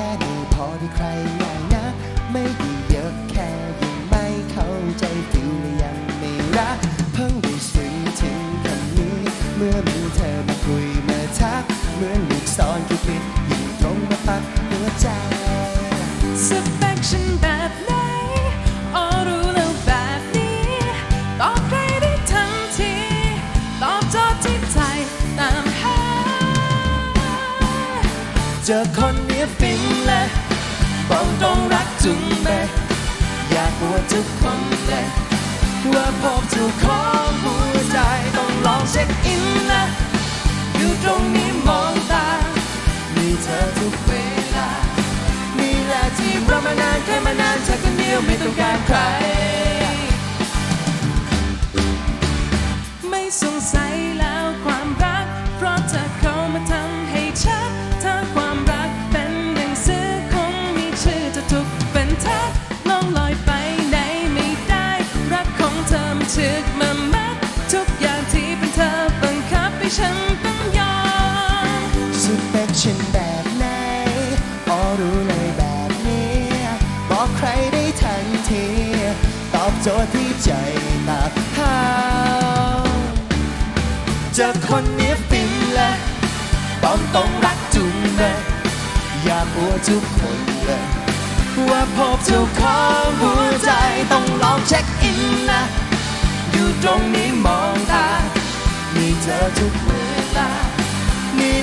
ค่นี้พอที่ใครง่ายนะ ไม่ได้เยอะแค่ยังไม่เข้าใจฟิลและยังไม่รัก เพิ่งได้ซึ้งถึงคำนี้ เมื่อมีเธอมาคุยมาทัก เหมือนลูกศรคิดผิดยิ่งตรงมาปัก จอคนเนี้ยฟินเลยบอกตรงรักจุงเบอยากอวดทุกคนเลยว่าพบถูกของหัวใจต้องลองเช็คอินนะอยู่ตรงนี้มองตา มีเธอทุกเวลานี่แหละที่รามานานเคยมานานเธอคนเดียวไม่ต้องการใคร ไม่สงสัย ฉันแบบไหนอ๋อรู้เลยแบบนี้ บอกใครได้ทันที ตอบโจทย์ที่ใจตามหาเจอคนนี้ฟินเลยต้องต้องรักจุงเลยอยากอวดทุกคนเลย ว่าพบเจ้าของหัวใจต้องลองเช็คอินนะ อยู่ตรงนี้มองตา มีเธอทุกเวลานี่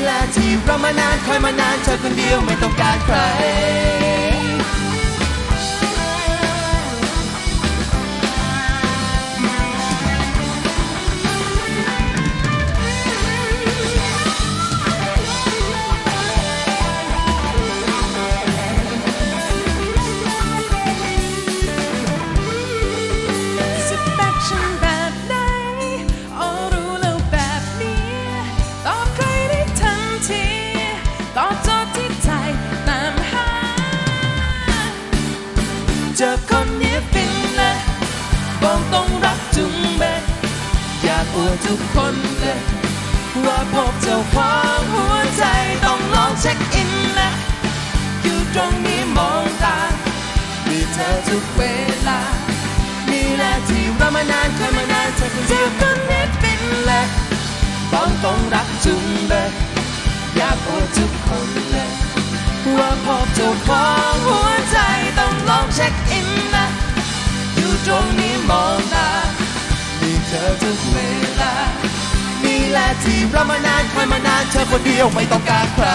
แหละที่เรามานานคอยมานานเธอคนเดียวไม่ต้องการใคร เจอคนนี้ฟินเลยบอกต้องรักจุงเบยอยากอวดทุกคนเลยว่าพบเจ้าของหัวใจต้องลองเช็คอินนะอยู่ตรงนี้มองตามีเธอทุกเวลานี่แหละที่เรามานานเคยมานานเธอคนเดียวคนนี้ฟินเลยบอกต้องรักจุงเบยอยากอวดทุกคนเลยว่าพบเจ้าของหัว ตรงนี้มองตามีเธอทุกเวลานี่แหละที่รอมานานคอยมานานเธอคนเดียวไม่ต้องการใคร